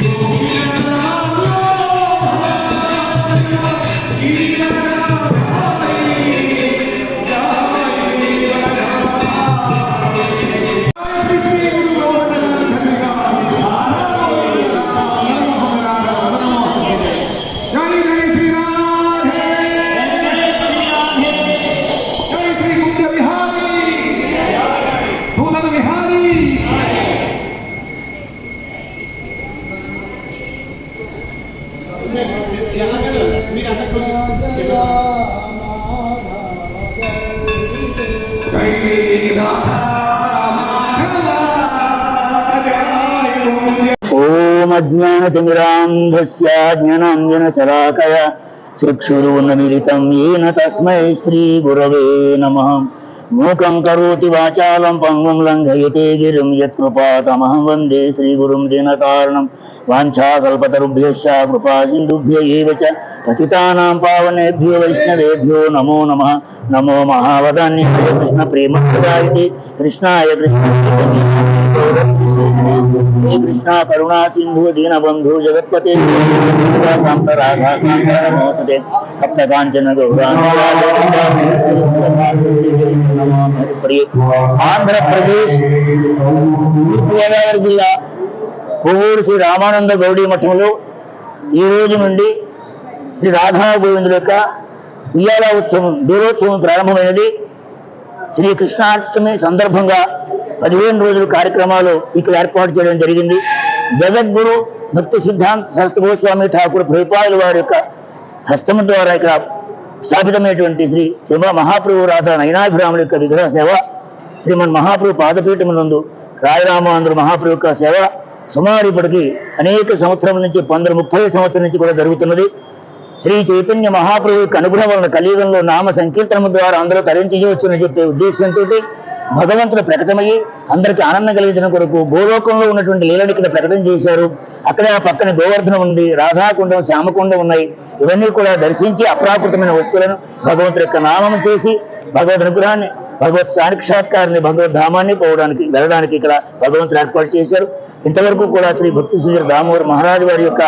you. ఓం అజ్ఞానతిమిరాంధస్య జ్ఞానాంజనశలాకయ చక్షురున్నమిలితం येन తస్మై శ్రీగురవే నమః మూకం కరోతి వాచాలం పంగుం లంఘయతే గిరిం యత్కృపాతమహం వందే శ్రీగురుం దీనకారణం వాంఛాకల్పతరుభ్యశ్చ కృపా సింధుభ్య ఏవ చ పతితానాం పావనేభ్యో వైష్ణవేభ్యో నమో నమః నమో మహావదాన్య కృష్ణ ప్రేమ కృష్ణాయ కృష్ణ हे कृष्णा करुणा सिंधु दीन बंधु जगतपते कांत राधा कांत मोहते भक्त कांचन ఆంధ్రప్రదేశ్ తూర్పుగోదావరి జిల్లా కొవ్వూరు శ్రీ రామానంద గౌడీ మఠంలో ఈ రోజు నుండి శ్రీ రాధా గోవిందుల యొక్క ఉయ్యాల ఉత్సవం దూరోత్సవం ప్రారంభమైనది శ్రీ కృష్ణాష్టమి సందర్భంగా పదిహేను రోజుల కార్యక్రమాలు ఇక్కడ ఏర్పాటు చేయడం జరిగింది. జగద్గురు భక్తి సిద్ధాంత సరస్వతి గోస్వామి ఠాకూర్ ప్రభుపాదుల వారి యొక్క హస్తము ద్వారా ఇక్కడ స్థాపితమైనటువంటి శ్రీ శ్రీమ మహాప్రభు రాధ నయనాభిరాముల యొక్క విగ్రహ సేవ శ్రీమన్ మహాప్రభు పాదపీఠమునందు రాయరామాంధ్ర మహాప్రభు యొక్క సేవ సుమారు ఇప్పటికి అనేక సంవత్సరాల నుంచి పంతొమ్మిది ముప్పై సంవత్సరం నుంచి కూడా జరుగుతున్నది. శ్రీ చైతన్య మహాప్రభుకి యొక్క అనుగ్రహం వలన కలియుగంలో నామ సంకీర్తనము ద్వారా అందరూ తరించవచ్చునని చెప్పే ఉద్దేశంతో భగవంతుడు ప్రకటమయ్యి అందరికీ ఆనందం కలిగించడం కొరకు గోలోకంలో ఉన్నటువంటి లీలని ఇక్కడ ప్రకటన చేశారు. అక్కడ పక్కన గోవర్ధనం ఉంది రాధాకుండం శ్యామకుండం ఉన్నాయి. ఇవన్నీ కూడా దర్శించి అప్రాకృతమైన వస్తువులను భగవంతుడి యొక్క నామం చేసి భగవద్ అనుగ్రహాన్ని భగవత్ సాక్షాత్కారాన్ని భగవద్ధామాన్ని పోవడానికి వెళ్ళడానికి ఇక్కడ భగవంతుడు ఏర్పాటు చేశారు. ఇంతవరకు కూడా శ్రీ భక్తి సుందర దామోదర్ మహారాజు వారి యొక్క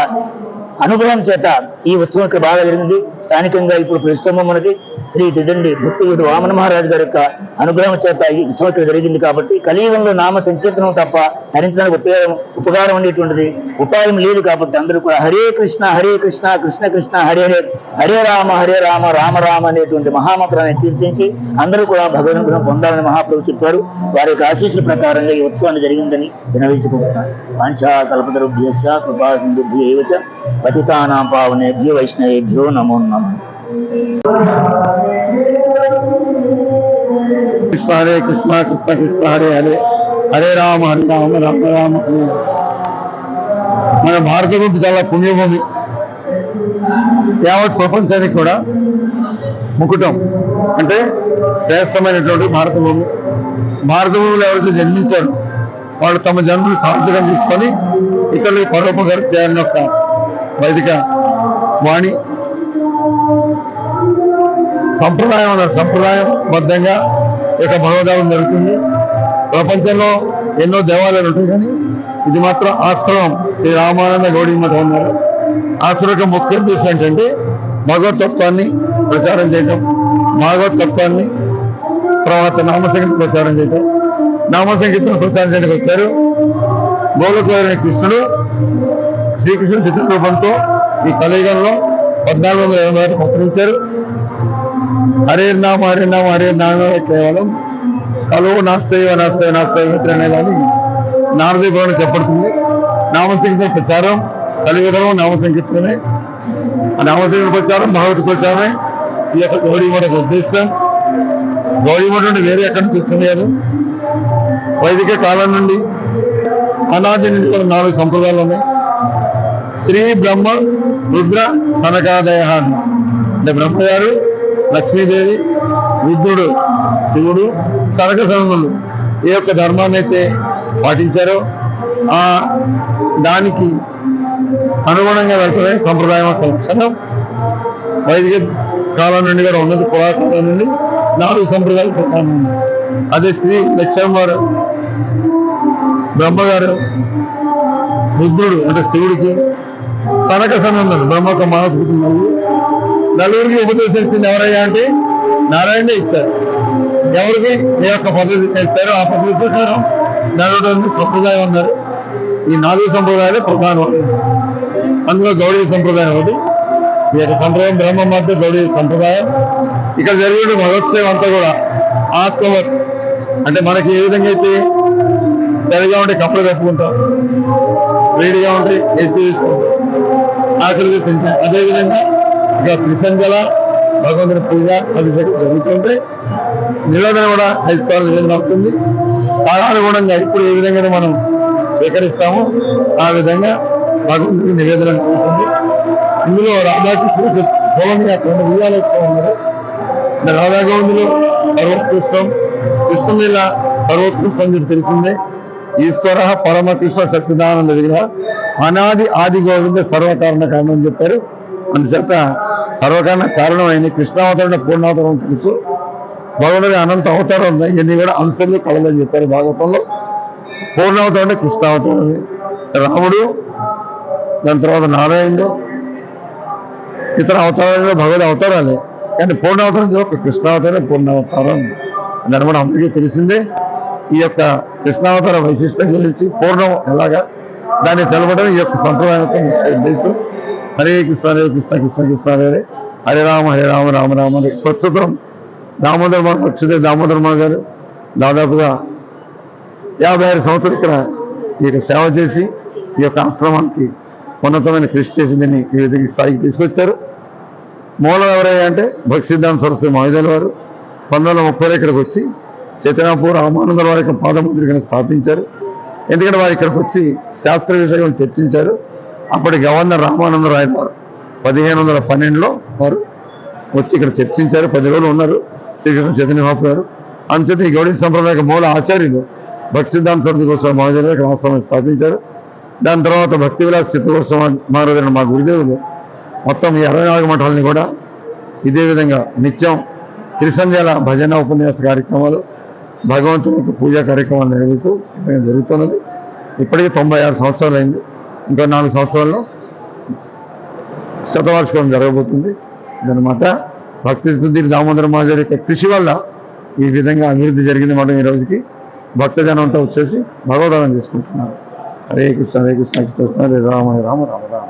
అనుగ్రహం చేత ఈ ఉత్సవం ఇక్కడ బాగా జరిగింది. స్థానికంగా ఇప్పుడు ప్రస్తుతం మనకి. శ్రీ తిదండి భక్తియుడు వామన మహారాజు గారి యొక్క అనుగ్రహం చేత ఈ ఉత్సవం జరిగింది కాబట్టి కలియుగంలో నామ సంకీర్తనం తప్ప ధరించడానికి ఉపయోగం ఉపకారం ఉండేటువంటిది ఉపాయం లేదు కాబట్టి అందరూ కూడా హరే కృష్ణ హరే కృష్ణ కృష్ణ కృష్ణ హరే హరే హరే రామ హరే రామ రామ రామ అనేటువంటి మహామంత్రాన్ని కీర్తించి అందరూ కూడా భగవద్గ్రహం పొందాలని మహాప్రభు చెప్పారు. వారి యొక్క ఆశీస్సుల ప్రకారంగా ఈ ఉత్సవాన్ని జరిగిందని వినవించుకుంటున్నారు పంచా కల్పతరుభ్యశ్చ కృపా సింధుభ్య పతితానాం పావనేభ్యో వైష్ణవేభ్యో నమో నమో. కృష్ణ హరే కృష్ణ కృష్ణ కృష్ణ హరే హరే. హరే రామ హరే రామ రామ రామ. హరే మన భారతదేశం చాలా పుణ్యభూమి. యావత్ ప్రపంచానికి కూడా ముకుటం. అంటే శ్రేష్టమైనటువంటి భారత భూమి భారత భూమిలో ఎవరైతే జన్మించారు వాళ్ళు తమ జన్మలు సార్థకం తీసుకొని ఇతరులకు పరోపకారం చేయాలని ఒక వైదిక వాణి. సంప్రదాయం అన్న సంప్రదాయం బద్ధంగా ఈ యొక్క జరుగుతుంది. ప్రపంచంలో ఎన్నో దేవాలయాలు ఉంటాయి కానీ ఇది మాత్రం ఆశ్రమం. శ్రీ రామానంద గౌడీ మఠం ఉన్నారు. ఆశ్రమం ముఖ్య ఉద్దేశం ఏంటంటే భగవతత్వాన్ని ప్రచారం చేయటం భాగవతత్వాన్ని తర్వాత నామసంగీతం ప్రచారం చేయటం. నామసంగీతం ప్రచారం చేయడానికి వచ్చారు. గోలకులైన కృష్ణుడు శ్రీకృష్ణుడు చిత్రరూపంతో ఈ కలియుగంలో పద్నాలుగు వందల ఇరవై ఆరు అవతరించారు హరే నామ హరే నామ హరే కేవలం కలువు నాస్తయ్య నాస్తయ్య నాస్తయ్య మిత్ర కానీ నారదీ భవన్ చెప్పబడుతుంది. నామసంకీర్తన ప్రచారం కలియుగంలో నామసంకీర్తనే ఆ నామసంకీర్తన ప్రచారం భగవత్ ప్రచారమే ఈ యొక్క గౌరీమఠ ఉద్దేశం. గౌరీమఠ నుండి వేరే ఎక్కడ చూస్తున్నారు వైదిక కాలం నుండి అనాది నుండి కూడా నాలుగు సంప్రదాయాలు ఉన్నాయి. శ్రీ బ్రహ్మ రుద్ర సనకాదయ అంటే బ్రహ్మగారు లక్ష్మీదేవి రుద్రుడు శివుడు సనక సనములు ఏ యొక్క ధర్మాన్ని అయితే పాటించారో. ఆ దానికి అనుగుణంగా వెళ్తున్న సంప్రదాయం యొక్క వైదిక కాలం నుండి కూడా ఉన్నది పురాకాలం నుండి నాలుగు సంప్రదాయాలు ప్రధానం అదే శ్రీ లక్ష్మీవారు బ్రహ్మగారు రుద్రుడు అంటే శివుడికి సనక సనందుడు బ్రహ్మక మానసుడికి నలుగురు నలుగురికి ఉపదేశం ఇచ్చింది ఎవరయ్యా అంటే? నారాయణే ఇచ్చారు. ఎవరికి? ఏ యొక్క పద్ధతి ఇచ్చారో ఆ పద్ధతి ప్రకారం నడవడానికి సంప్రదాయం అన్నారు ఈ నాలుగు సంప్రదాయాలే ప్రధానం అందులో గౌడీ సంప్రదాయం ఒకటి. ఈ యొక్క సంప్రదాయం బ్రహ్మ మధ్య గౌడీ సంప్రదాయం. ఇక్కడ జరిగిన మహోత్సవం అంతా కూడా ఆత్మవర్ అంటే మనకి ఏ విధంగా అయితే సరిగా ఉంటే కప్పులు కప్పుకుంటాం వేడిగా ఉంటే ఏసీ వేసుకుంటాం. ఆకలిగా తింటాం. అదేవిధంగా ఇక త్రిసంజల భగవంతుని పూజ అభిషేకం జరుగుతుంటే నివేదన కూడా ఐదు సార్లు అవుతుంది. కాలానుగుణంగా ఇప్పుడు ఏ విధంగా మనం స్వీకరిస్తామో ఆ విధంగా భగవంతుడికి నివేదన అవుతుంది. ఇందులో రాధాకృష్ణుడు మూలంగా రెండు ఉయ్యాలు ఎక్కువ ఉన్నారు రాధాగోవిందులో పర్వోత్కృష్టం కృష్ణ కృష్ణలీల పర్వోత్కృష్టం మీరు తెలిసిందే. ఈశ్వర పరమకృష్ణ సత్యదానంద విగ్రహ అనాది ఆది గోవింద సర్వకారణ కారణం చెప్పారు. అందుచేత సర్వకారణ కారణం అయిన కృష్ణావతరణ పూర్ణావతారం తెలుసు. భగవంతుడి అనంత అవతారం ఉంది. ఇవన్నీ కూడా అంశాలు కలదని చెప్పారు భాగవతంలో. పూర్ణావతారం అంటే కృష్ణావతారం రాముడు దాని తర్వాత నారాయణుడు ఇతర అవతారాలు భగవద్ అవతారాలే. కానీ పూర్ణావతారం ఒక కృష్ణావతారం పూర్ణావతారం దాని కూడా అందరికీ తెలిసిందే. ఈ యొక్క కృష్ణావతార వైశిష్టం గురించి పూర్ణం ఎలాగా దాన్ని తెలపడం ఈ యొక్క సంప్రదాయంతో ఉద్దేశం. హరే కృష్ణ హరే కృష్ణ కృష్ణ కృష్ణ హరే హరే. రామ హరే రామ రామ రామ హరే ప్రస్తుతం దామోదర్ మా వచ్చిందే. దామోదర్ మా గారు దాదాపుగా యాభై ఆరు సంవత్సరాలు ఇక్కడ ఈ యొక్క సేవ చేసి ఈ యొక్క ఆశ్రమానికి ఉన్నతమైన కృషి చేసిందని ఈ విధంగా స్థాయికి తీసుకొచ్చారు. మూలం ఎవరయ్యా అంటే భక్సిద్ధాంత సరస్వతి మహావిద్యాలయ వారు పంతొమ్మిది వందల ముప్పై ఇక్కడికి వచ్చి చైతన్యపూర్ రామానందల వారి యొక్క పాదముద్రికను స్థాపించారు. ఎందుకంటే వారు ఇక్కడికి వచ్చి శాస్త్ర విషయాలను చర్చించారు. అప్పటి గవర్నర్ రామానందరాయ్ గారు పదిహేను వందల పన్నెండులో వారు వచ్చి ఇక్కడ చర్చించారు. పది రోజులు ఉన్నారు. శ్రీకృష్ణ చైతన్య గారు. అందుచేత ఈ గౌడీ సంప్రదాయ మూల ఆచార్యులు భక్తి సిద్ధాంత సరస్వతి గోస్వామి మహాజన్ ఇక్కడ ఆశ్రమం స్థాపించారు. దాని తర్వాత భక్తి విలాస్ చిత్తగోస్వామి మహారాజు మా గురుదేవులు మొత్తం ఈ అరవై నాలుగు మఠాలని కూడా ఇదే విధంగా నిత్యం త్రిసంధ్యాల భజన ఉపన్యాస కార్యక్రమాలు భగవంతుని యొక్క పూజా కార్యక్రమాలు నిర్వహిస్తూ జరుగుతున్నది. ఇప్పటికీ తొంభై ఆరు సంవత్సరాలు అయింది. ఇంకా నాలుగు సంవత్సరాల్లో శతవార్షికం జరగబోతుంది. దానిమాట భక్తి సుధీర్ దామోదర మహాజర్ యొక్క కృషి వల్ల ఈ విధంగా అభివృద్ధి జరిగింది మాట ఈ రోజుకి. భక్తజనం అంతా వచ్చేసి భగవదానం చేసుకుంటున్నారు. హరే కృష్ణ హరే కృష్ణ కృష్ణ రామ రామ రామ రామ.